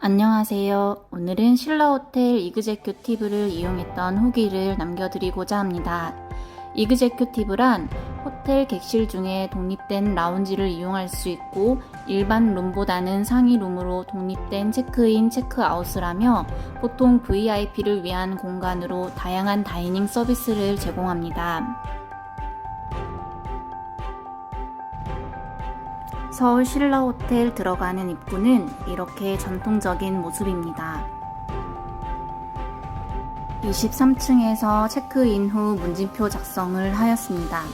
안녕하세요. 오늘은 신라호텔 이그제큐티브를 이용했던 후기를 남겨드리고자 합니다. 이그제큐티브란 호텔 객실 중에 독립된 라운지를 이용할 수 있고 일반 룸보다는 상위 룸으로 독립된 체크인, 체크아웃을 하며 보통 VIP를 위한 공간으로 다양한 다이닝 서비스를 제공합니다. 서울 신라 호텔 들어가는 입구는 이렇게 전통적인 모습입니다. 23층에서 체크인 후 문진표 작성을 하였습니다.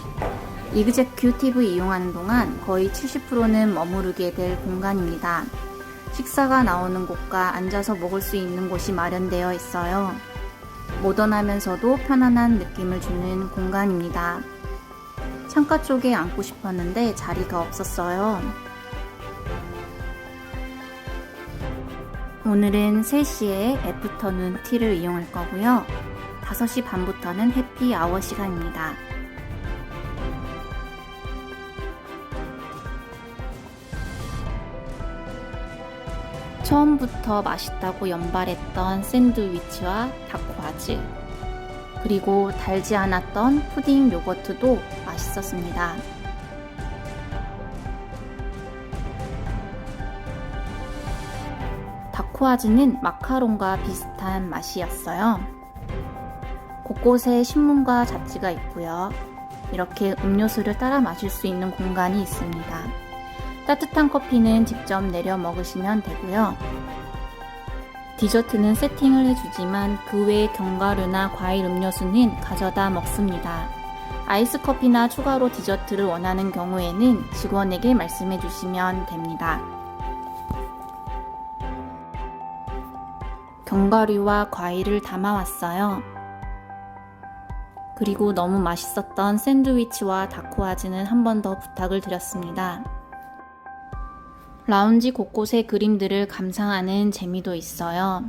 이그제큐티브 이용하는 동안 거의 70%는 머무르게 될 공간입니다. 식사가 나오는 곳과 앉아서 먹을 수 있는 곳이 마련되어 있어요. 모던하면서도 편안한 느낌을 주는 공간입니다. 창가 쪽에 앉고 싶었는데 자리가 없었어요. 오늘은 3시에 애프터눈 티를 이용할 거고요. 5시 반부터는 해피 아워 시간입니다. 처음부터 맛있다고 연발했던 샌드위치와 다코아즈 그리고 달지 않았던 푸딩 요거트도 맛있었습니다. 다코아즈는 마카롱과 비슷한 맛이었어요. 곳곳에 신문과 잡지가 있고요. 이렇게 음료수를 따라 마실 수 있는 공간이 있습니다. 따뜻한 커피는 직접 내려 먹으시면 되고요. 디저트는 세팅을 해주지만 그 외의 견과류나 과일 음료수는 가져다 먹습니다. 아이스 커피나 추가로 디저트를 원하는 경우에는 직원에게 말씀해 주시면 됩니다. 견과류와 과일을 담아왔어요. 그리고 너무 맛있었던 샌드위치와 다코아즈는 한 번 더 부탁을 드렸습니다. 라운지 곳곳의 그림들을 감상하는 재미도 있어요.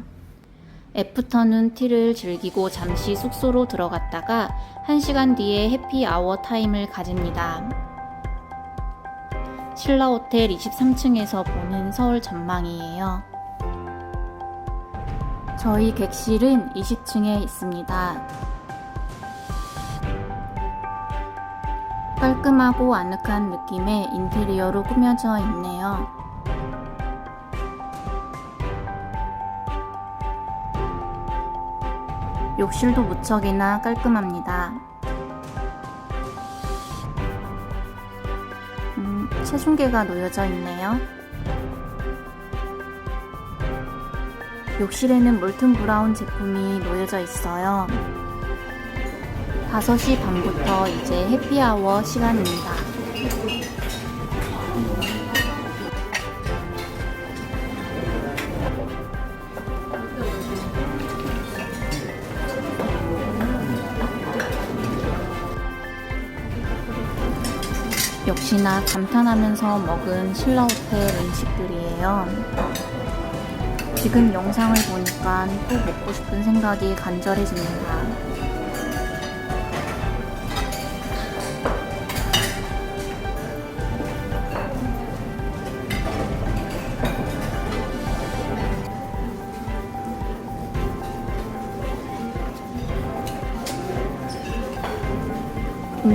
애프터눈 티를 즐기고 잠시 숙소로 들어갔다가 1시간 뒤에 해피 아워 타임을 가집니다. 신라 호텔 23층에서 보는 서울 전망이에요. 저희 객실은 20층에 있습니다. 깔끔하고 아늑한 느낌의 인테리어로 꾸며져 있네요. 욕실도 무척이나 깔끔합니다. 음, 체중계가 놓여져 있네요. 욕실에는 몰튼 브라운 제품이 놓여져 있어요. 5시 반부터 이제 해피아워 시간입니다. 역시나 감탄하면서 먹은 신라 호텔 음식들이에요. 지금 영상을 보니까 또 먹고 싶은 생각이 간절해집니다.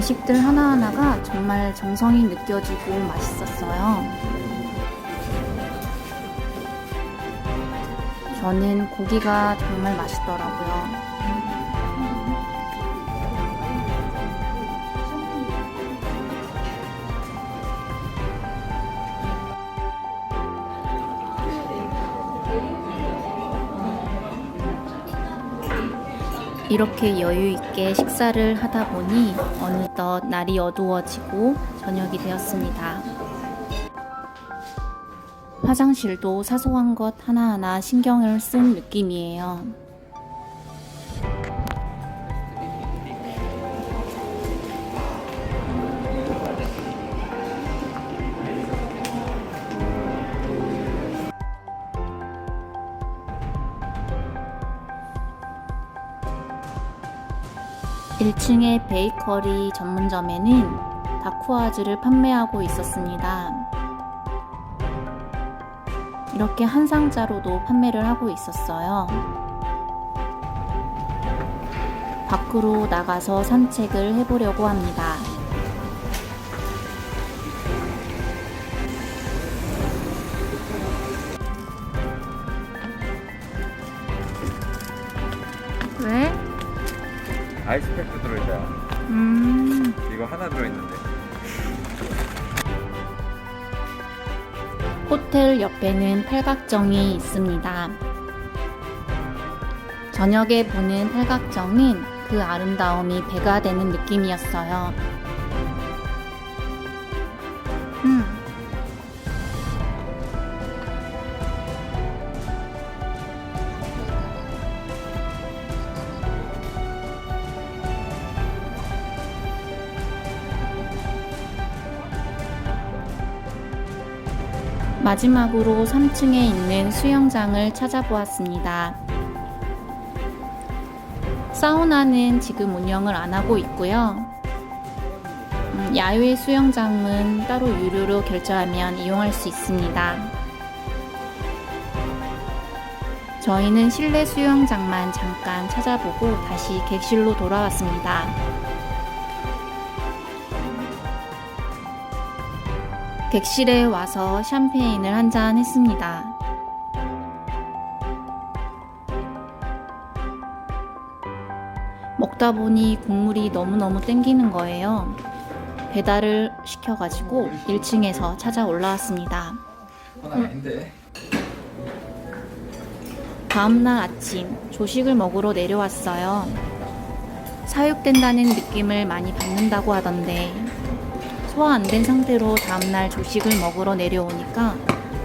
음식들 하나하나가 정말 정성이 느껴지고 맛있었어요. 저는 고기가 정말 맛있더라고요. 이렇게 여유 있게 식사를 하다 보니 어느덧 날이 어두워지고 저녁이 되었습니다. 화장실도 사소한 것 하나하나 신경을 쓴 느낌이에요. 일층의 베이커리 전문점에는 다쿠아즈를 판매하고 있었습니다. 이렇게 한 상자로도 판매를 하고 있었어요. 밖으로 나가서 산책을 해보려고 합니다. 들어있는데. 호텔 옆에는 팔각정이 있습니다. 저녁에 보는 팔각정은 그 아름다움이 배가 되는 느낌이었어요. 마지막으로 3층에 있는 수영장을 찾아보았습니다. 사우나는 지금 운영을 안 하고 있고요. 음, 야외 수영장은 따로 유료로 결제하면 이용할 수 있습니다. 저희는 실내 수영장만 잠깐 찾아보고 다시 객실로 돌아왔습니다. 객실에 와서 샴페인을 한 잔 했습니다. 먹다 보니 국물이 너무너무 땡기는 거예요. 배달을 시켜가지고 1층에서 찾아 올라왔습니다. 다음날 아침 조식을 먹으러 내려왔어요. 사육된다는 느낌을 많이 받는다고 하던데 소화 안 된 상태로 다음날 조식을 먹으러 내려오니까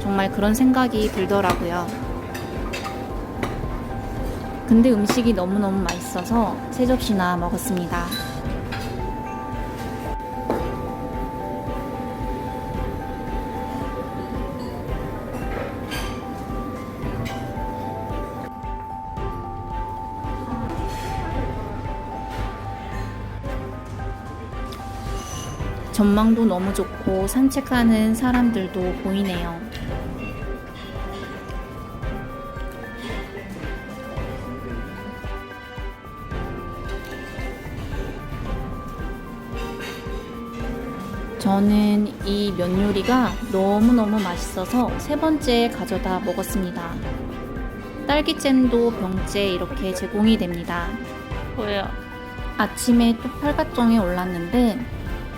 정말 그런 생각이 들더라고요. 근데 음식이 너무너무 맛있어서 세 접시나 먹었습니다. 전망도 너무 좋고 산책하는 사람들도 보이네요. 저는 이 면 요리가 너무너무 맛있어서 세 번째 가져다 먹었습니다. 딸기잼도 병째 이렇게 제공이 됩니다. 뭐야? 아침에 또 팔각정에 올랐는데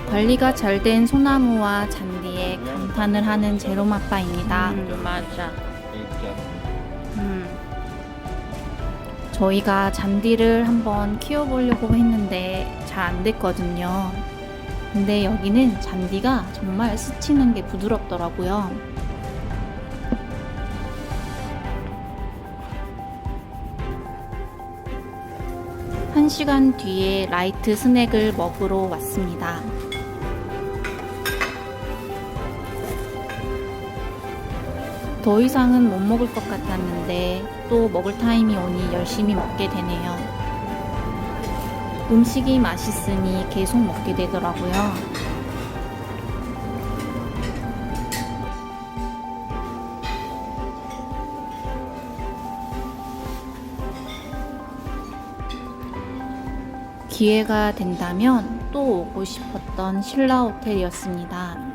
관리가 잘 된 소나무와 잔디에 감탄을 하는 제로마바입니다. 음, 맞아. 음. 저희가 잔디를 한번 키워보려고 했는데 잘 안 됐거든요. 근데 여기는 잔디가 정말 스치는 게 부드럽더라고요. 한 시간 뒤에 라이트 스낵을 먹으러 왔습니다. 더 이상은 못 먹을 것 같았는데 또 먹을 타임이 오니 열심히 먹게 되네요. 음식이 맛있으니 계속 먹게 되더라고요. 기회가 된다면 또 오고 싶었던 신라 호텔이었습니다.